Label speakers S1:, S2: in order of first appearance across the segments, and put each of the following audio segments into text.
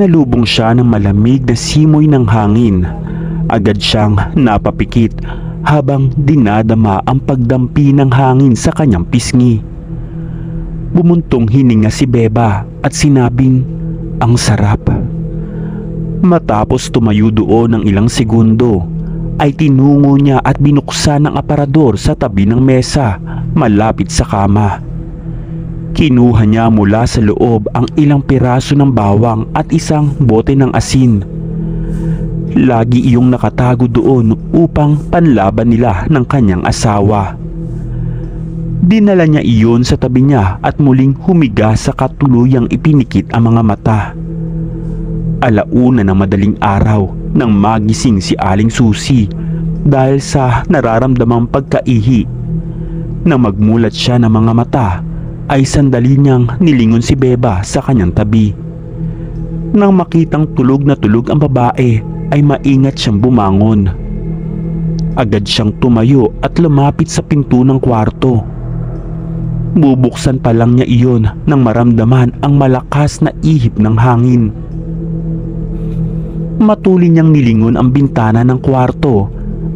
S1: Sinalubong siya ng malamig na simoy ng hangin. Agad siyang napapikit habang dinadama ang pagdampi ng hangin sa kanyang pisngi. Bumuntong hininga si Beba at sinabing, ang sarap. Matapos tumayo doon ng ilang segundo, ay tinungo niya at binuksan ang aparador sa tabi ng mesa malapit sa kama. Kinuha niya mula sa loob ang ilang piraso ng bawang at isang bote ng asin. Lagi iyong nakatago doon upang panlaban nila ng kanyang asawa. Dinala niya iyon sa tabi niya at muling humiga sa katuluyang ipinikit ang mga mata. Alauna ng madaling araw nang magising si Aling Susi dahil sa nararamdamang pagkaihi. Nang magmulat siya ng mga mata, ay sandali niyang nilingon si Beba sa kanyang tabi. Nang makitang tulog na tulog ang babae ay maingat siyang bumangon. Agad siyang tumayo at lumapit sa pinto ng kwarto. Bubuksan pa lang niya iyon nang maramdaman ang malakas na ihip ng hangin. Matuli niyang nilingon ang bintana ng kwarto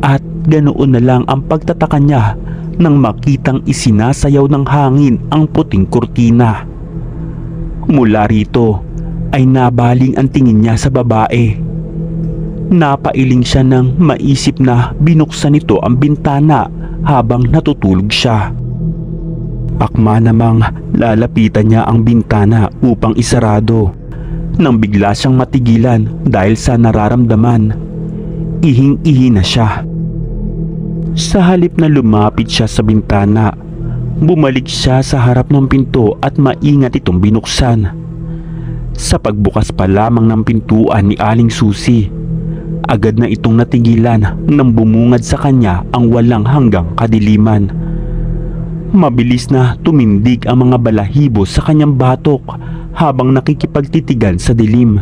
S1: at ganoon na lang ang pagtataka niya nang makitang isinasayaw ng hangin ang puting kurtina. Mula rito ay nabaling ang tingin niya sa babae. Napailing siya nang maisip na binuksan nito ang bintana habang natutulog siya. Akma namang lalapitan niya ang bintana upang isarado nang bigla siyang matigilan dahil sa nararamdaman. Ihing-ihi na siya. Sa halip na lumapit siya sa bintana, bumalik siya sa harap ng pinto at maingat itong binuksan. Sa pagbukas pa lamang ng pintuan ni Aling Susi, agad na itong natigilan nang bumungad sa kanya ang walang hanggang kadiliman. Mabilis na tumindig ang mga balahibo sa kanyang batok habang nakikipagtitigan sa dilim.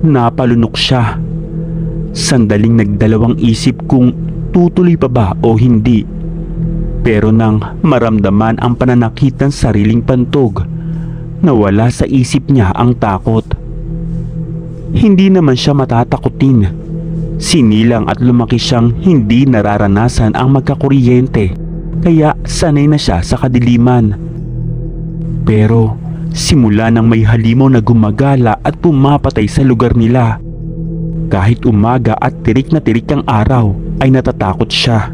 S1: Napalunok siya. Sandaling nagdalawang isip kung tutuloy pa ba o hindi. Pero nang maramdaman ang pananakit ng sariling pantog, nawala sa isip niya ang takot. Hindi naman siya matatakutin. Sinilang at lumaki siyang hindi nararanasan ang magkakuryente kaya sanay na siya sa kadiliman. Pero simula nang may halimaw na gumagala at pumapatay sa lugar nila, kahit umaga at tirik na tirik ang araw ay natatakot siya.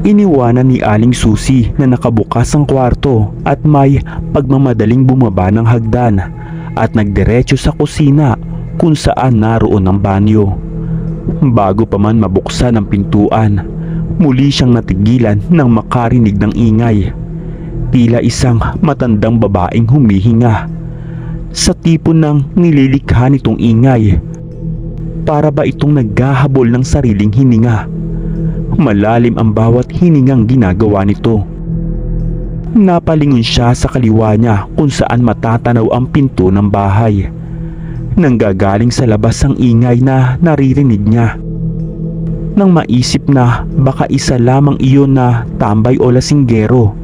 S1: Iniwanan ni Aling Susi na nakabukas ang kwarto at may pagmamadaling bumaba ng hagdan at nagdiretso sa kusina kung saan naroon ang banyo. Bago pa man mabuksan ang pintuan, muli siyang natigilan nang makarinig ng ingay. Tila isang matandang babaeng humihinga. Sa tipo ng nililikha nitong ingay, para ba itong naghahabol ng sariling hininga? Malalim ang bawat hiningang ginagawa nito. Napalingon siya sa kaliwa niya kung saan matatanaw ang pinto ng bahay. Nanggagaling sa labas ang ingay na naririnig niya. Nang maisip na baka isa lamang iyon na tambay o lasinggero,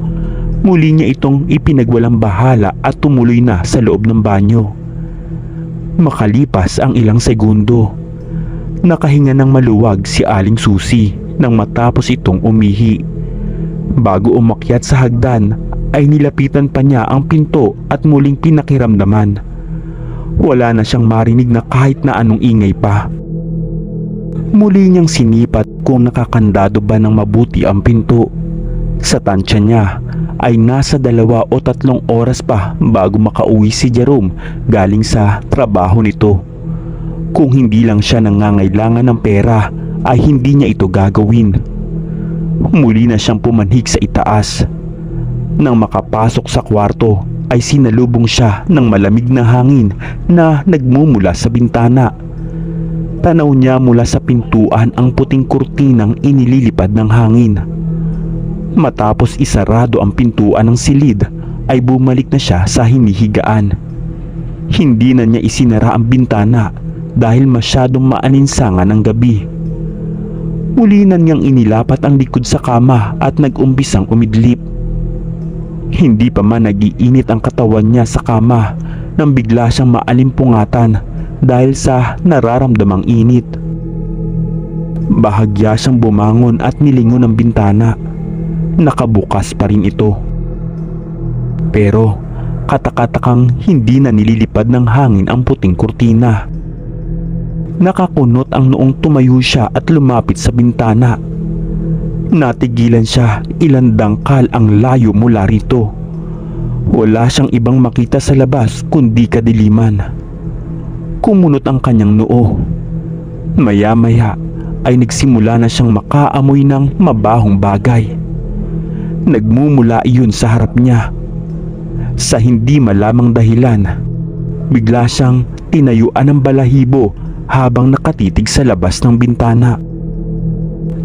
S1: muli niya itong ipinagwalang bahala at tumuloy na sa loob ng banyo. Makalipas ang ilang segundo, nakahinga ng maluwag si Aling Susi nang matapos itong umihi. Bago umakyat sa hagdan ay nilapitan pa niya ang pinto at muling pinakiramdaman. Wala na siyang marinig na kahit na anong ingay pa. Muli niyang sinipat kung nakakandado ba ng mabuti ang pinto. Sa tansya niya ay nasa dalawa o tatlong oras pa bago makauwi si Jerome galing sa trabaho nito. Kung hindi lang siya nangangailangan ng pera ay hindi niya ito gagawin. Muli na siyang pumanhig sa itaas. Nang makapasok sa kwarto ay sinalubong siya ng malamig na hangin na nagmumula sa bintana. Tanaw niya mula sa pintuan ang puting kurtinang inililipad ng hangin. Matapos isarado ang pintuan ng silid ay bumalik na siya sa hinihigaan. Hindi na niya isinara ang bintana dahil masyadong maaninsangan ang gabi. Muli na niyang inilapat ang likod sa kama at nag-umbisang umidlip. Hindi pa man nagiinit ang katawan niya sa kama nang bigla siyang maalimpungatan dahil sa nararamdamang init. Bahagya siyang bumangon at nilingon ang bintana. Nakabukas pa rin ito. Pero katakatakang hindi na nililipad ng hangin ang puting kurtina. Nakakunot ang noong tumayo siya at lumapit sa bintana. Natigilan siya ilang dangkal ang layo mula rito. Wala siyang ibang makita sa labas kundi kadiliman. Kumunot ang kanyang noo. Maya-maya ay nagsimula na siyang makaamoy ng mabahong bagay. Nagmumula iyon sa harap niya. Sa hindi malamang dahilan, bigla siyang tinayuan ng balahibo habang nakatitig sa labas ng bintana.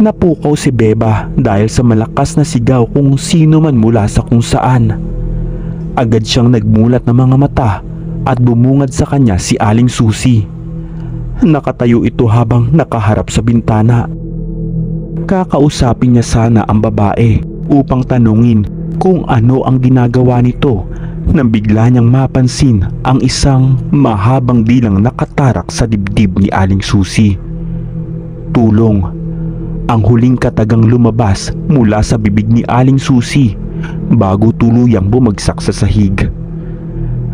S1: Napukaw si Beba dahil sa malakas na sigaw kung sino man mula sa kung saan. Agad siyang nagmulat ng mga mata at bumungad sa kanya si Aling Susi. Nakatayo ito habang nakaharap sa bintana. Kakausapin niya sana ang babae upang tanungin kung ano ang ginagawa nito nang bigla niyang mapansin ang isang mahabang dilang nakatarak sa dibdib ni Aling Susi. Tulong. Ang huling katagang lumabas mula sa bibig ni Aling Susi bago tuluyang bumagsak sa sahig.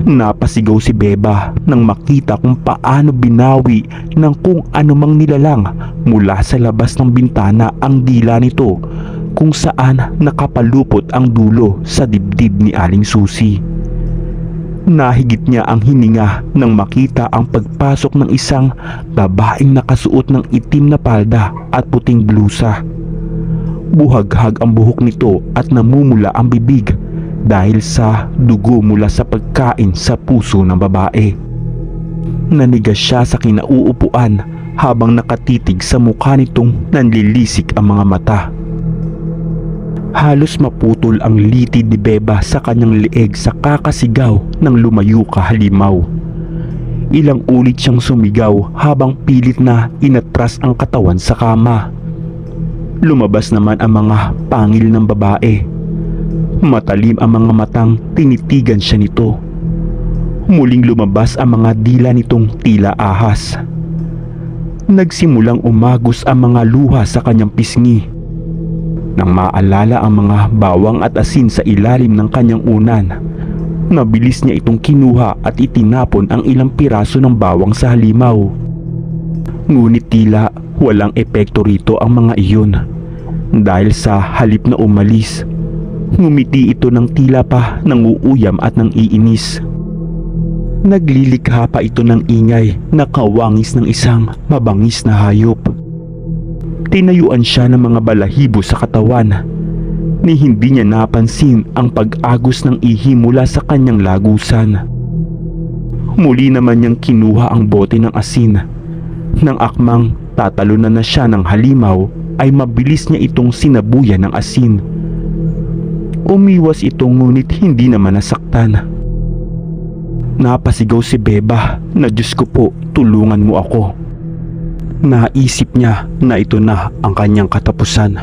S1: Napasigaw si Beba nang makita kung paano binawi ng kung anumang nilalang mula sa labas ng bintana ang dila nito kung saan nakapalupot ang dulo sa dibdib ni Aling Susi. Nahigit niya ang hininga nang makita ang pagpasok ng isang babaeng nakasuot ng itim na palda at puting blusa. Buhaghag ang buhok nito at namumula ang bibig dahil sa dugo mula sa pagkain sa puso ng babae. Nanigas siya sa kinauupuan habang nakatitig sa mukha nitong nanlilisik ang mga mata. Halos maputol ang litid ni Beba sa kanyang leeg sa kakasigaw ng lumayo ka halimaw. Ilang ulit siyang sumigaw habang pilit na inatras ang katawan sa kama. Lumabas naman ang mga pangil ng babae. Matalim ang mga matang tinitigan siya nito. Muling lumabas ang mga dila nitong tila ahas. Nagsimulang umagos ang mga luha sa kanyang pisngi nang maalala ang mga bawang at asin sa ilalim ng kanyang unan. Mabilis niya itong kinuha at itinapon ang ilang piraso ng bawang sa halimaw. Ngunit tila walang epekto rito ang mga iyon. Dahil sa halip na umalis, ngumiti ito ng tila pa ng uuyam at ng iinis. Naglilikha pa ito ng ingay na kawangis ng isang mabangis na hayop. Tinayuan siya ng mga balahibo sa katawan ni hindi niya napansin ang pag-agos ng ihi mula sa kanyang lagusan. Muli naman niyang kinuha ang bote ng asin. Nang akmang tatalunan na siya ng halimaw ay mabilis niya itong sinabuyan ng asin. Umiwas ito ngunit hindi naman nasaktan. Napasigaw si Beba na Diyos ko po tulungan mo ako. Naisip niya na ito na ang kanyang katapusan.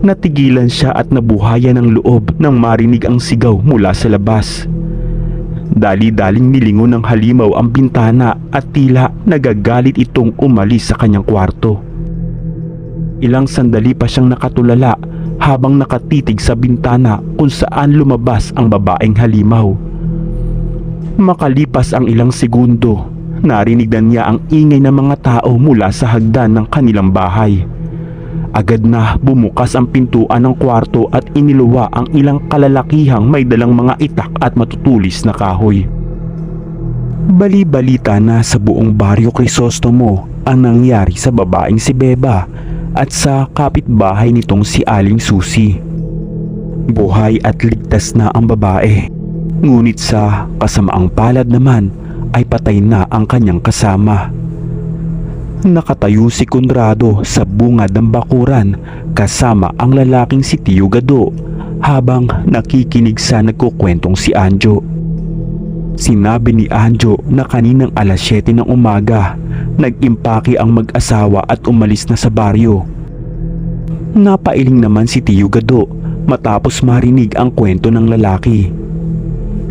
S1: Natigilan siya at nabuhayan ng loob nang marinig ang sigaw mula sa labas. Dali-daling nilingon ng halimaw ang bintana at tila nagagalit itong umalis sa kanyang kwarto. Ilang sandali pa siyang nakatulala habang nakatitig sa bintana kung saan lumabas ang babaeng halimaw. Makalipas ang ilang segundo, narinig na niya ang ingay ng mga tao mula sa hagdan ng kanilang bahay. Agad na bumukas ang pintuan ng kwarto at iniluwa ang ilang kalalakihang may dalang mga itak at matutulis na kahoy. Bali-balita na sa buong baryo Crisostomo ang nangyari sa babaeng si Beba at sa kapitbahay nitong si Aling Susi. Buhay at ligtas na ang babae. Ngunit sa kasamaang palad naman ay patay na ang kanyang kasama. Nakatayo si Conrado sa bungad ng bakuran kasama ang lalaking si Tio Gado habang nakikinig sa nagkukwentong si Anjo. Sinabi ni Anjo na kaninang alas 7 ng umaga, nag-impake ang mag-asawa at umalis na sa baryo. Napailing naman si Tio Gado matapos marinig ang kwento ng lalaki.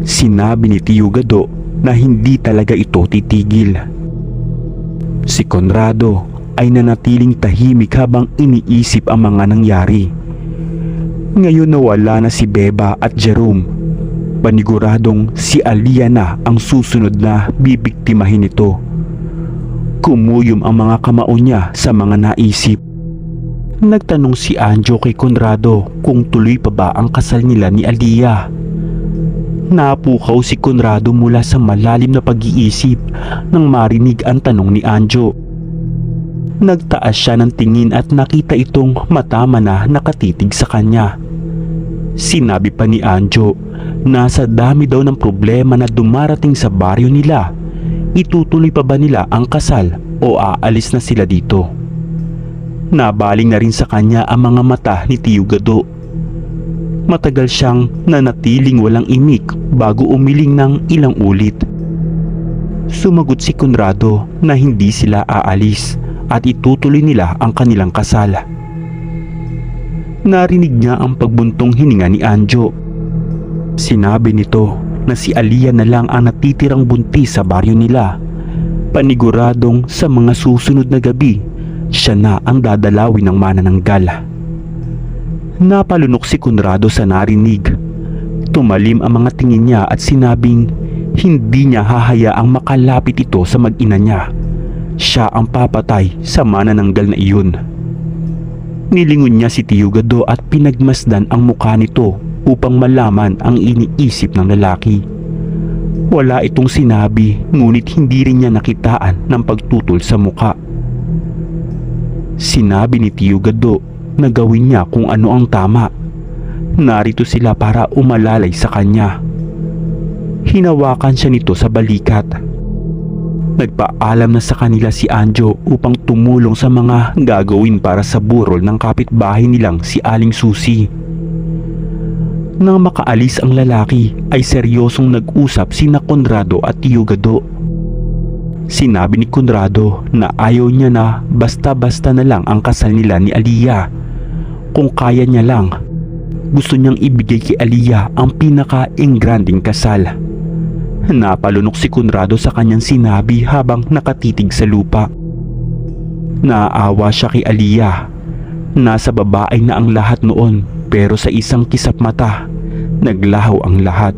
S1: Sinabi ni Tio Gado na hindi talaga ito titigil. Si Conrado ay nanatiling tahimik habang iniisip ang mga nangyari. Ngayon nawala na si Beba at Jerome. Paniguradong si Alia na ang susunod na bibiktimahin nito. Kumuyom ang mga kamao niya sa mga naisip. Nagtanong si Anjo kay Conrado kung tuloy pa ba ang kasal nila ni Alia. Napukaw si Conrado mula sa malalim na pag-iisip nang marinig ang tanong ni Anjo. Nagtaas siya ng tingin at nakita itong matama na nakatitig sa kanya. Sinabi pa ni Anjo na sa dami daw ng problema na dumarating sa baryo nila, itutuloy pa ba nila ang kasal o aalis na sila dito? Nabaling na rin sa kanya ang mga mata ni Tio Gado. Matagal siyang nanatiling walang imik bago umiling ng ilang ulit. Sumagot si Conrado na hindi sila aalis at itutuloy nila ang kanilang kasal. Narinig niya ang pagbuntong hininga ni Anjo. Sinabi nito na si Alia na lang ang natitirang buntis sa baryo nila. Paniguradong sa mga susunod na gabi, siya na ang dadalawin ng manananggal. Napalunok si Conrado sa narinig. Tumalim ang mga tingin niya at sinabing hindi niya hahayaang makalapit ito sa mag-ina niya. Siya ang papatay sa manananggal na iyon. Nilingon niya si Tio Gado at pinagmasdan ang mukha nito upang malaman ang iniisip ng lalaki. Wala itong sinabi ngunit hindi rin niya nakitaan ng pagtutol sa mukha. Sinabi ni Tio Gado na gawin niya kung ano ang tama. Narito sila para umalalay sa kanya. Hinawakan siya nito sa balikat. Nagpaalam na sa kanila si Anjo upang tumulong sa mga gagawin para sa burol ng kapitbahay nilang si Aling Susi. Nang makaalis ang lalaki ay seryosong nag-usap sina Conrado at Tio Gado. Sinabi ni Conrado na ayaw niya na basta-basta na lang ang kasal nila ni Aliyah. Kung kaya niya lang, gusto niyang ibigay kay Aliyah ang pinaka-ingranding kasal. Napalunok si Conrado sa kanyang sinabi habang nakatitig sa lupa. Naawa siya kay Aliyah. Nasa babae na ang lahat noon pero sa isang kisap mata, naglahaw ang lahat.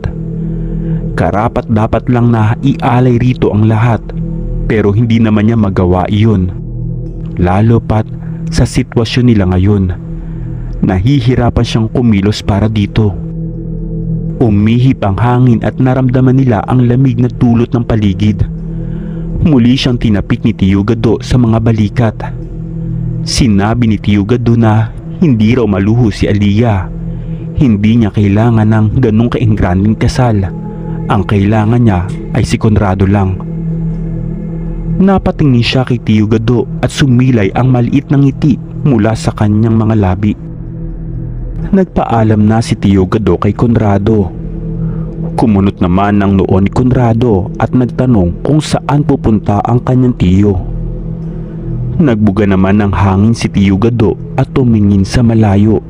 S1: Karapat dapat lang na ialay rito ang lahat pero hindi naman niya magawa iyon. Lalo pat sa sitwasyon nila ngayon. Nahihirapan siyang kumilos para dito. Umihip ang hangin at naramdaman nila ang lamig na dulot ng paligid. Muli siyang tinapik ni Tio Gado sa mga balikat. Sinabi ni Tio Gado na hindi raw maluho si Aliyah. Hindi niya kailangan ng ganong kaingranding kasal. Ang kailangan niya ay si Conrado lang. Napatingin siya kay Tio Gado at sumilay ang maliit na ngiti mula sa kanyang mga labi. Nagpaalam na si Tio Gado kay Conrado. Kumunot naman ng noon ni Conrado at nagtanong kung saan pupunta ang kanyang tiyo. Nagbuga naman ng hangin si Tio Gado at tumingin sa malayo.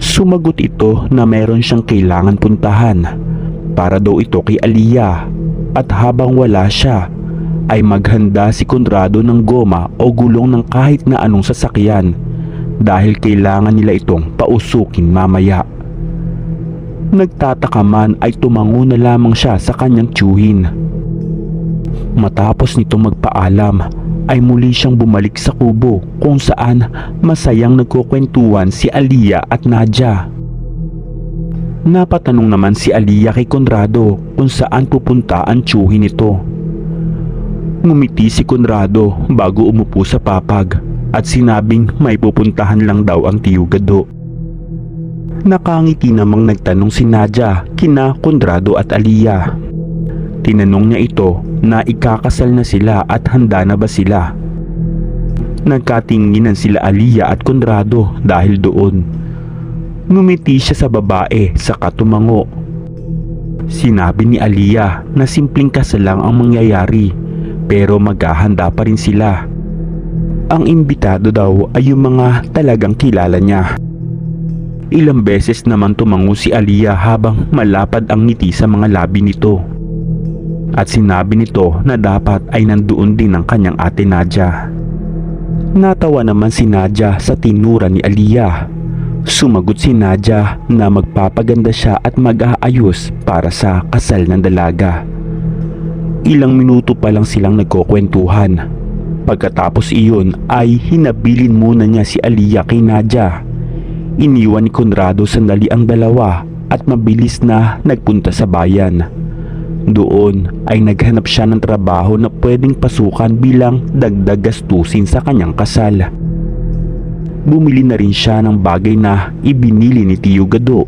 S1: Sumagot ito na meron siyang kailangan puntahan para daw ito kay Aliyah at habang wala siya ay maghanda si Conrado ng goma o gulong ng kahit na anong sasakyan dahil kailangan nila itong pausukin mamaya. Nagtataka man ay tumango na lamang siya sa kanyang tiyuhin. Matapos nito magpaalam ay muli siyang bumalik sa kubo kung saan masayang nagkukwentuhan si Aliyah at Nadja. Napatanong naman si Aliyah kay Conrado kung saan pupunta ang tiyuhin nito. Ngumiti si Conrado bago umupo sa papag at sinabing may pupuntahan lang daw ang tiyo Gado. Nakangiti namang nagtanong si Nadia kina Conrado at Aliyah. Tinanong niya ito na ikakasal na sila at handa na ba sila. Nagkatinginan sila Aliyah at Conrado dahil doon. Ngumiti siya sa babae sa katumango. Sinabi ni Aliyah na simpleng kasal lang ang mangyayari pero maghahanda pa rin sila. Ang imbitado daw ay yung mga talagang kilala niya. Ilang beses naman tumango si Aliyah habang malapad ang ngiti sa mga labi nito. At sinabi nito na dapat ay nandoon din ang kanyang ate Nadia. Natawa naman si Nadia sa tinura ni Aliyah. Sumagot si Nadia na magpapaganda siya at mag-aayos para sa kasal ng dalaga. Ilang minuto pa lang silang nagkukwentuhan. Pagkatapos iyon ay hinabilin muna niya si Aliyah kay Nadia. Iniwan ni Conrado sandali ang dalawa at mabilis na nagpunta sa bayan. Doon ay naghanap siya ng trabaho na pwedeng pasukan bilang dagdag gastusin sa kanyang kasal. Bumili na rin siya ng bagay na ibinili ni Tio Gado.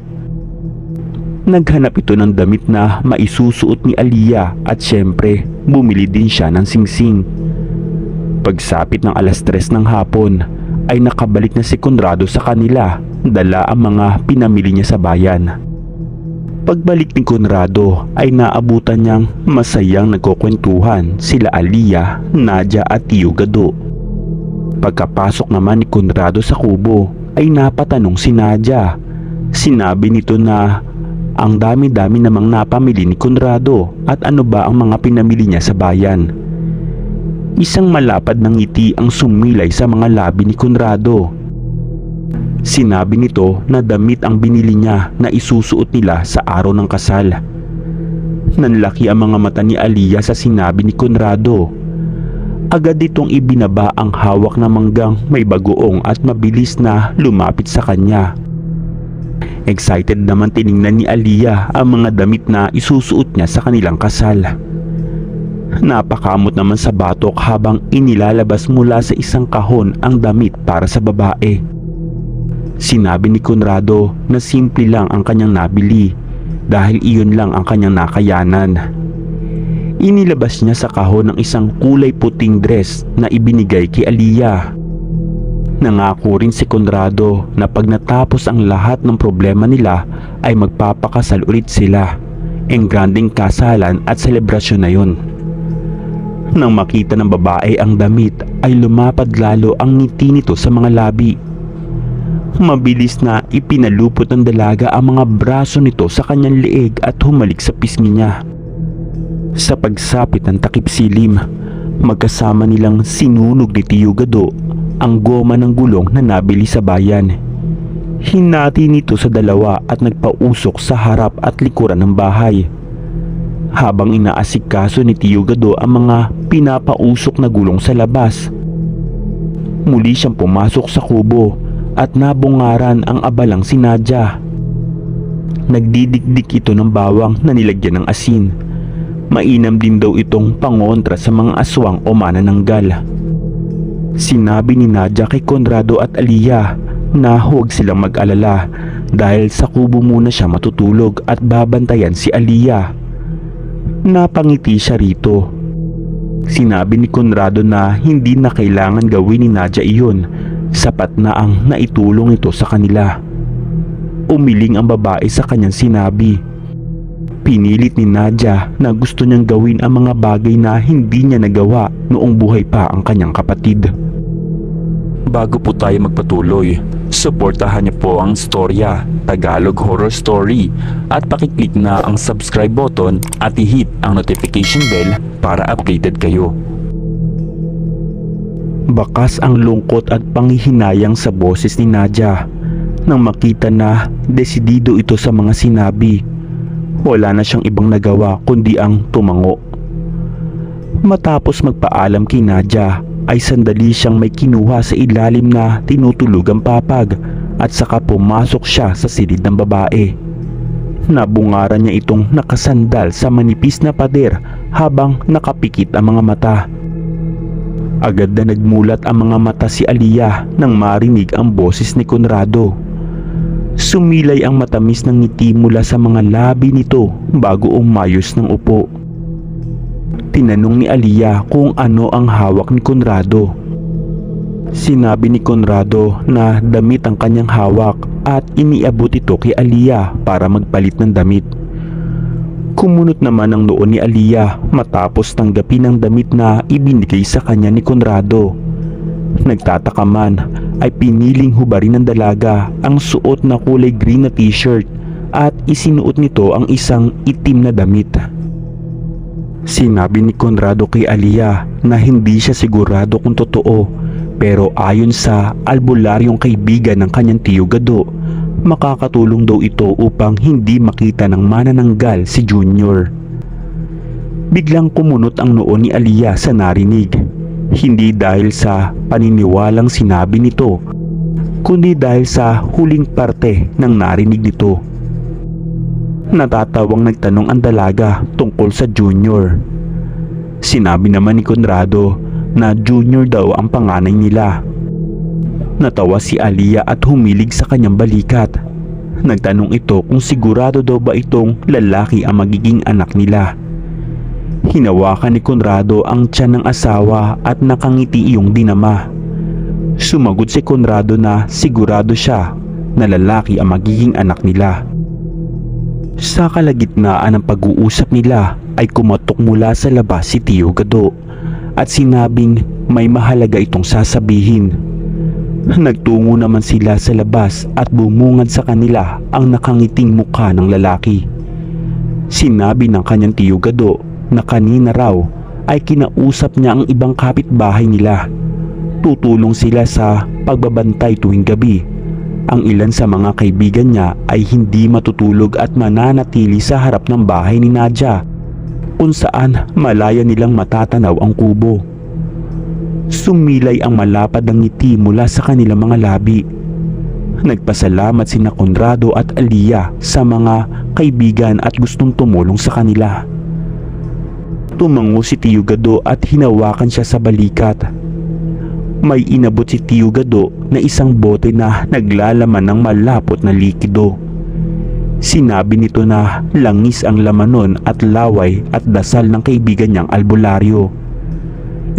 S1: Naghanap ito ng damit na maisusuot ni Aliyah at syempre bumili din siya ng singsing. Pagsapit ng alas tres ng hapon ay nakabalik na si Conrado sa kanila dala ang mga pinamili niya sa bayan. Pagbalik ni Conrado ay naabutan niyang masayang nagkukwentuhan sila Aliyah, Nadia at Tio Gado. Pagkapasok naman ni Conrado sa kubo ay napatanong si Nadia. Sinabi nito na ang dami-dami namang napamili ni Conrado at ano ba ang mga pinamili niya sa bayan. Isang malapad ng ngiti ang sumilay sa mga labi ni Conrado. Sinabi nito na damit ang binili niya na isusuot nila sa araw ng kasal. Nanlaki ang mga mata ni Aliyah sa sinabi ni Conrado. Agad itong ibinaba ang hawak na manggang may bagoong at mabilis na lumapit sa kanya. Excited naman tiningnan ni Aliyah ang mga damit na isusuot niya sa kanilang kasal. Napakamot naman sa batok habang inilalabas mula sa isang kahon ang damit para sa babae. Sinabi ni Conrado na simple lang ang kanyang nabili dahil iyon lang ang kanyang nakayanan. Inilabas niya sa kahon ng isang kulay puting dress na ibinigay kay Aliyah. Nangako rin si Conrado na pag natapos ang lahat ng problema nila ay magpapakasal ulit sila. Ang granding kasalan at selebrasyon na yun. Nang makita ng babae ang damit ay lumapad lalo ang ngiti nito sa mga labi. Mabilis na ipinalupot ng dalaga ang mga braso nito sa kanyang leeg at humalik sa pisngi niya. Sa pagsapit ng takip silim, magkasama nilang sinunog ni Tio Gado ang goma ng gulong na nabili sa bayan. Hinati nito sa dalawa at nagpausok sa harap at likuran ng bahay. Habang inaasikaso ni Tio Gado ang mga pinapausok na gulong sa labas. Muli siyang pumasok sa kubo at nabungaran ang abalang si Nadia. Nagdidikdik ito ng bawang na nilagyan ng asin. Mainam din daw itong pangontra sa mga aswang o manananggal. Sinabi ni Nadia kay Conrado at Aliyah na huwag silang mag-alala dahil sa kubo muna siya matutulog at babantayan si Aliyah. Napangiti siya rito. Sinabi ni Conrado na hindi na kailangan gawin ni Nadia iyon sapat na ang naitulong ito sa kanila. Umiling ang babae sa kanyang sinabi. Pinilit ni Nadia na gusto niyang gawin ang mga bagay na hindi niya nagawa noong buhay pa ang kanyang kapatid. Bago po tayo magpatuloy, suportahan niyo po ang storya Tagalog Horror Story at pakiclick na ang subscribe button at i-hit ang notification bell para updated kayo. Bakas ang lungkot at panghihinayang sa boses ni Nadia nang makita na desidido ito sa mga sinabi. Wala na siyang ibang nagawa kundi ang tumango. Matapos magpaalam kay Nadia ay sandali siyang may kinuha sa ilalim na tinutulugang papag at saka pumasok siya sa silid ng babae. Nabungaran niya itong nakasandal sa manipis na pader habang nakapikit ang mga mata. Agad na nagmulat ang mga mata si Aliyah nang marinig ang boses ni Conrado. Sumilay ang matamis ng ngiti mula sa mga labi nito bago umayos ng upo. Tinanong ni Aliyah kung ano ang hawak ni Conrado. Sinabi ni Conrado na damit ang kanyang hawak at iniabot ito kay Aliyah para magpalit ng damit. Kumunot naman ang noon ni Aliyah matapos tanggapin ang damit na ibinigay sa kanya ni Conrado. Nagtataka man ay piniling hubarin ng dalaga ang suot na kulay green na t-shirt at isinuot nito ang isang itim na damit. Sinabi ni Conrado kay Aliyah na hindi siya sigurado kung totoo pero ayon sa albularyong kaibigan ng kanyang tiyo Gado, makakatulong daw ito upang hindi makita ng manananggal si Junior. Biglang kumunot ang noo ni Aliyah sa narinig. Hindi dahil sa paniniwalang sinabi nito, kundi dahil sa huling parte ng narinig nito. Natatawang nagtanong ang dalaga tungkol sa Junior. Sinabi naman ni Conrado na Junior daw ang panganay nila. Natawa si Aliyah at humilig sa kanyang balikat. Nagtanong ito kung sigurado daw ba itong lalaki ang magiging anak nila. Hinawakan ni Conrado ang tiyan ng asawa at nakangiti iyong dinama. Sumagot si Conrado na sigurado siya na lalaki ang magiging anak nila. Sa kalagitnaan ng pag-uusap nila ay kumatok mula sa labas si Tio Gado at sinabing may mahalaga itong sasabihin. Nagtungo naman sila sa labas at bumungad sa kanila ang nakangiting mukha ng lalaki. Sinabi ng kanyang Tio Gado na kanina raw ay kinausap niya ang ibang kapitbahay nila. Tutulong sila sa pagbabantay tuwing gabi. Ang ilan sa mga kaibigan niya ay hindi matutulog at mananatili sa harap ng bahay ni Nadja kung saan malaya nilang matatanaw ang kubo. Sumilay ang malapad ng ngiti mula sa kanilang mga labi. Nagpasalamat sina Conrado at Aliyah sa mga kaibigan at gustong tumulong sa kanila. Tumango si Tio Gado at hinawakan siya sa balikat. May inabot si Tio Gado na isang bote na naglalaman ng malapot na likido. Sinabi nito na langis ang laman nun at laway at dasal ng kaibigan niyang albularyo.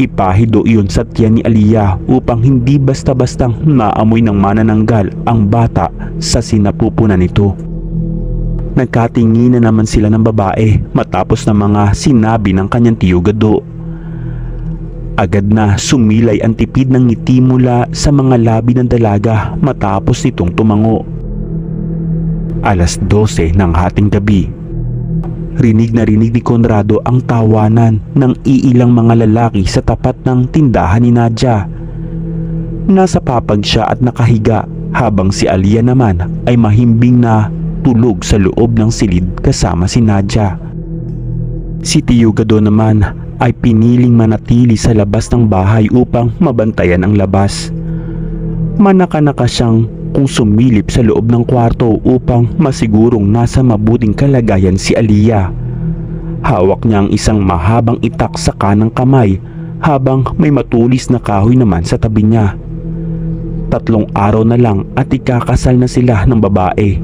S1: Ipahido iyon sa tiyan ni Aliyah upang hindi basta-bastang maamoy ng manananggal ang bata sa sinapupunan nito. Nagkatingin na naman sila ng babae matapos ng mga sinabi ng kanyang tiyo Gado. Agad na sumilay ang tipid ng ngiti mula sa mga labi ng dalaga matapos nitong tumango. Alas 12 ng hating gabi. Rinig na rinig ni Conrado ang tawanan ng iilang mga lalaki sa tapat ng tindahan ni Nadja. Nasa papag siya at nakahiga habang si Alia naman ay mahimbing na tulog sa loob ng silid kasama si Nadja. Si Tio Gado naman ay piniling manatili sa labas ng bahay upang mabantayan ang labas. Manaka-naka siyang kung sumilip sa loob ng kwarto upang masigurong nasa mabuting kalagayan si Aliyah. Hawak niya ang isang mahabang itak sa kanang kamay habang may matulis na kahoy naman sa tabi niya. Tatlong araw na lang at ikakasal na sila ng babae.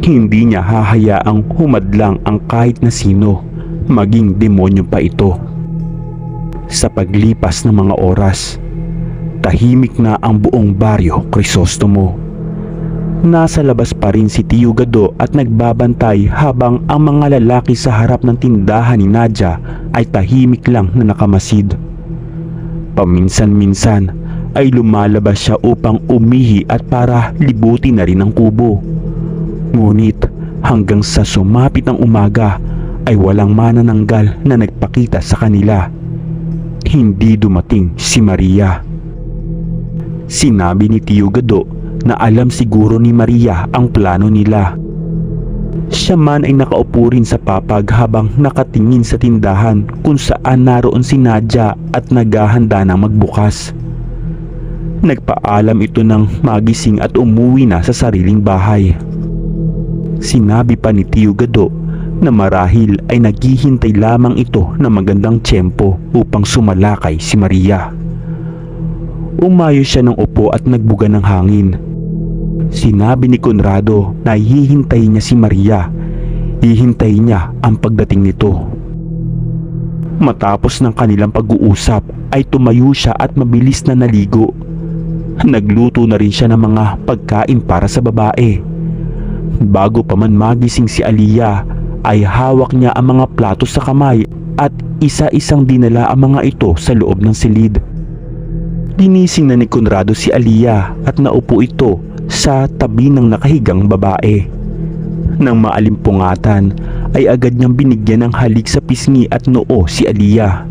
S1: Hindi niya hahayaang humadlang ang kahit na sino, maging demonyo pa ito. Sa paglipas ng mga oras, tahimik na ang buong baryo Crisostomo. Nasa labas pa rin si Tio Gado at nagbabantay habang ang mga lalaki sa harap ng tindahan ni Nadja ay tahimik lang na nakamasid. Paminsan-minsan ay lumalabas siya upang umihi at para libutin na rin ang kubo. Ngunit hanggang sa sumapit ang umaga ay walang manananggal na nagpakita sa kanila. Hindi dumating si Maria. Sinabi ni Tio Gado na alam siguro ni Maria ang plano nila. Siya man ay nakaupo rin sa papag habang nakatingin sa tindahan kung saan naroon si Nadja at naghahanda ng magbukas. Nagpaalam ito ng magising at umuwi na sa sariling bahay. Sinabi pa ni Tio Gado na marahil ay naghihintay lamang ito ng magandang tiyempo upang sumalakay si Maria. Umayo siya ng upo at nagbuga ng hangin. Sinabi ni Conrado na hihintayin niya si Maria. Hihintayin niya ang pagdating nito. Matapos ng kanilang pag-uusap ay tumayo siya at mabilis na naligo. Nagluto na rin siya ng mga pagkain para sa babae. Bago pa man magising si Aliyah ay hawak niya ang mga plato sa kamay at isa-isang dinala ang mga ito sa loob ng silid. Ginising na ni Conrado si Aliyah at naupo ito sa tabi ng nakahigang babae. Nang maalimpungatan ay agad niyang binigyan ng halik sa pisngi at noo si Aliyah.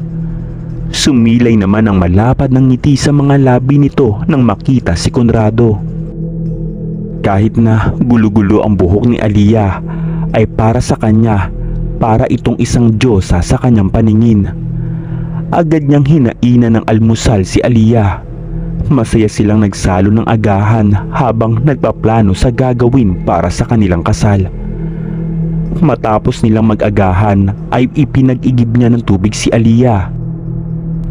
S1: Sumilay naman ang malapad ng ngiti sa mga labi nito nang makita si Conrado. Kahit na gulo-gulo ang buhok ni Aliyah ay para sa kanya para itong isang diyosa sa kanyang paningin. Agad niyang hinaina ng almusal si Aliyah. Masaya silang nagsalo ng agahan habang nagpaplano sa gagawin para sa kanilang kasal. Matapos nilang mag-agahan ay ipinag-igib niya ng tubig si Aliyah.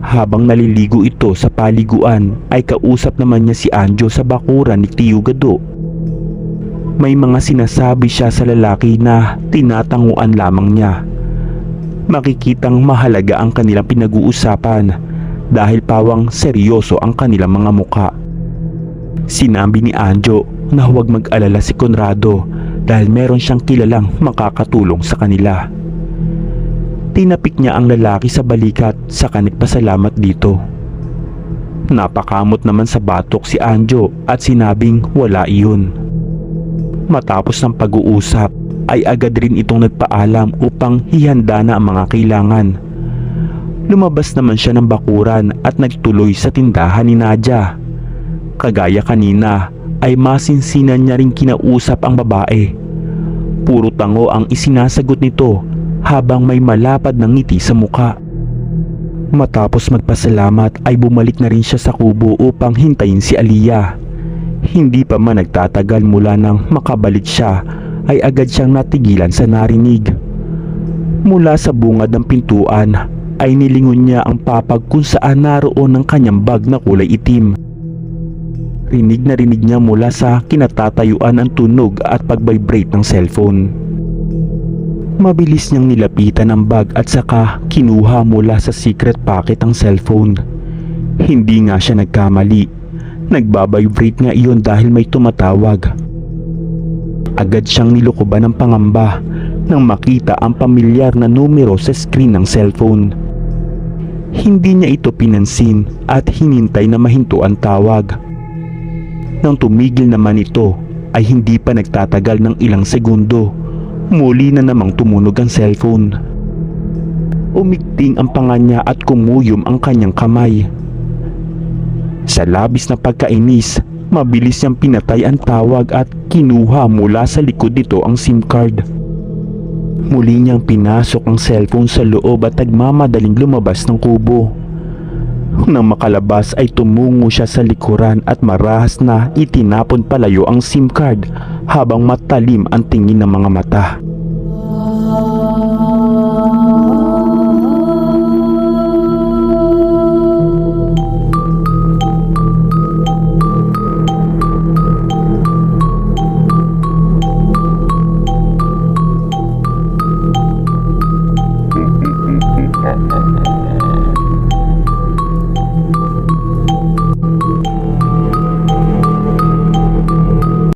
S1: Habang naliligo ito sa paliguan ay kausap naman niya si Anjo sa bakuran ni Tiyo Gado. May mga sinasabi siya sa lalaki na tinatanguan lamang niya. Makikitang mahalaga ang kanilang pinag-uusapan dahil pawang seryoso ang kanilang mga muka. Sinabi ni Anjo na huwag mag-alala si Conrado dahil meron siyang kilalang makakatulong sa kanila. Tinapik niya ang lalaki sa balikat sa kanigpasalamat dito. Napakamot naman sa batok si Anjo at sinabing wala iyon. Matapos ng pag-uusap ay agad rin itong nagpaalam upang hihanda na ang mga kailangan. Lumabas naman siya ng bakuran at nagtuloy sa tindahan ni Nadia. Kagaya kanina ay masinsinan niya rin kinausap ang babae. Puro tango ang isinasagot nito habang may malapad na ngiti sa muka. Matapos magpasalamat ay bumalik na rin siya sa kubo upang hintayin si Aliyah. Hindi pa man nagtatagal mula nang makabalik siya ay agad siyang natigilan sa narinig. Mula sa bungad ng pintuan ay nilingon niya ang papag kung saan naroon ang kanyang bag na kulay itim. Rinig na rinig niya mula sa kinatatayuan ang tunog at pag-vibrate ng cellphone. Mabilis niyang nilapitan ang bag at saka kinuha mula sa secret pocket ang cellphone. Hindi nga siya nagkamali Nagbabibrate nga iyon dahil may tumatawag. Agad siyang nilukuban ng pangamba nang makita ang pamilyar na numero sa screen ng cellphone. Hindi niya ito pinansin at hinintay na mahinto ang tawag. Nang tumigil naman ito ay hindi pa nagtatagal ng ilang segundo. Muli na namang tumunog ang cellphone. Umigting ang panga niya at kumuyom ang kanyang kamay. Sa labis na pagkainis, mabilis niyang pinatay ang tawag at kinuha mula sa likod nito ang SIM card. Muli niyang pinasok ang cellphone sa loob at nagmamadaling lumabas ng kubo. Nang makalabas ay tumungo siya sa likuran at marahas na itinapon palayo ang SIM card habang matalim ang tingin ng mga mata.